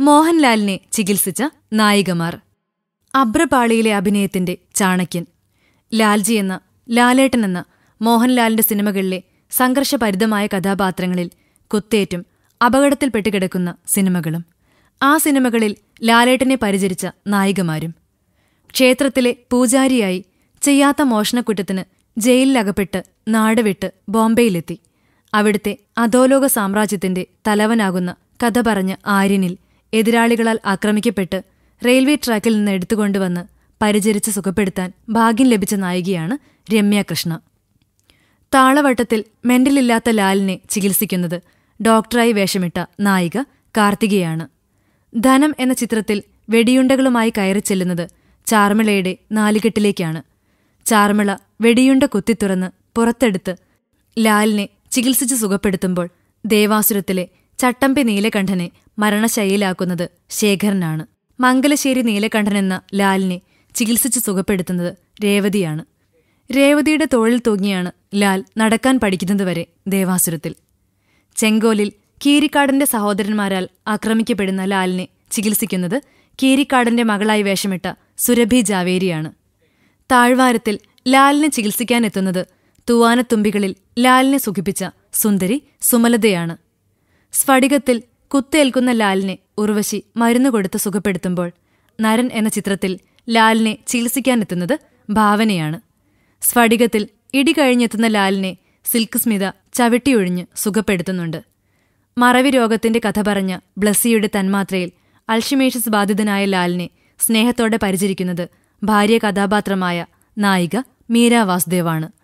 മോഹൻലാലിനെ ചികിത്സിച്ച നായികമാർ. അബ്രപാളിയിലെ അഭിനയത്തിന്റെ ചാണക്യൻ. ലാൽജി എന്ന ലാലേട്ടൻ എന്ന മോഹൻലാലിന്റെ സിനിമകളിലെ സംഘർഷപരിതമായ കഥാപാത്രങ്ങളിൽ കുത്തേറ്റും അപകടത്തിൽപ്പെട്ട് കിടക്കുന്ന സിനിമകളും. ആ സിനിമകളിൽ ലാലേട്ടനെ പരിചരിച്ച നായികമാരും. ക്ഷേത്രത്തിലെ പൂജാരിയായി ചെയ്യാത്ത മോഷണക്കുറ്റത്തിന് ജയിലിലകപ്പെട്ട് നാടുവിട്ട് ബോംബെയിലെത്തി. അവിടുത്തെ അധോലോക സാമ്രാജ്യത്തിന്റെ തലവനാകുന്ന കഥ പറഞ്ഞ ആര്യനിൽ എതിരാളികളാൽ ആക്രമിക്കപ്പെട്ട് റെയിൽവേ ട്രാക്കിൽ നിന്ന് എടുത്തുകൊണ്ടുവന്ന് പരിചരിച്ച് സുഖപ്പെടുത്താൻ ഭാഗ്യം ലഭിച്ച നായികയാണ് രമ്യാകൃഷ്ണ താളവട്ടത്തിൽ മെന്റലില്ലാത്ത ലാലിനെ ചികിത്സിക്കുന്നത് ഡോക്ടറായി വേഷമിട്ട നായിക കാർത്തികയാണ്. ധനം എന്ന ചിത്രത്തിൽ വെടിയുണ്ടകളുമായി കയറി ചെല്ലുന്നത് ചാർമിളയുടെ നാലുകെട്ടിലേക്കാണ്. ചാർമിള വെടിയുണ്ട കുത്തിത്തുറന്ന് പുറത്തെടുത്ത് ലാലിനെ ചികിത്സിച്ച് സുഖപ്പെടുത്തുമ്പോൾ ദേവാസുരത്തിലെ ചട്ടമ്പി നീലകണ്ഠനെ മരണശൈലിയിലാക്കുന്നത് ശേഖരനാണ്. മംഗലശ്ശേരി നീലകണ്ഠൻ എന്ന ലാലിനെ ചികിത്സിച്ച് സുഖപ്പെടുത്തുന്നത് രേവതിയാണ്. രേവതിയുടെ തോളിൽ തൂങ്ങിയാണ് ലാൽ നടക്കാൻ പഠിക്കുന്നതുവരെ ദേവാസുരത്തിൽ. ചെങ്കോലിൽ കീരിക്കാടന്റെ സഹോദരന്മാരാൽ ആക്രമിക്കപ്പെടുന്ന ലാലിനെ ചികിത്സിക്കുന്നത് കീരിക്കാടന്റെ മകളായി വേഷമിട്ട സുരഭി ജാവേരിയാണ്. താഴ്വാരത്തിൽ ലാലിനെ ചികിത്സിക്കാനെത്തുന്നത് തൂവാനത്തുമ്പികളിൽ ലാലിനെ സുഖിപ്പിച്ച സുന്ദരി സുമലതയാണ്. സ്ഫടികത്തിൽ കുത്തേൽക്കുന്ന ലാലിനെ ഉർവശി മരുന്ന് കൊടുത്ത് സുഖപ്പെടുത്തുമ്പോൾ നരൻ എന്ന ചിത്രത്തിൽ ലാലിനെ ചികിത്സിക്കാനെത്തുന്നത് ഭാവനയാണ്. സ്ഫടികത്തിൽ ഇടി കഴിഞ്ഞെത്തുന്ന ലാലിനെ സിൽക്ക് സ്മിത ചവിട്ടിയൊഴിഞ്ഞ് സുഖപ്പെടുത്തുന്നുണ്ട്. മറവി രോഗത്തിന്റെ കഥ പറഞ്ഞ ബ്ലസ്സിയുടെ തന്മാത്രയിൽ അൾഷിമേഷസ് ബാധിതനായ ലാലിനെ സ്നേഹത്തോടെ പരിചരിക്കുന്നത് ഭാര്യ കഥാപാത്രമായ നായിക മീര വാസുദേവാണ്.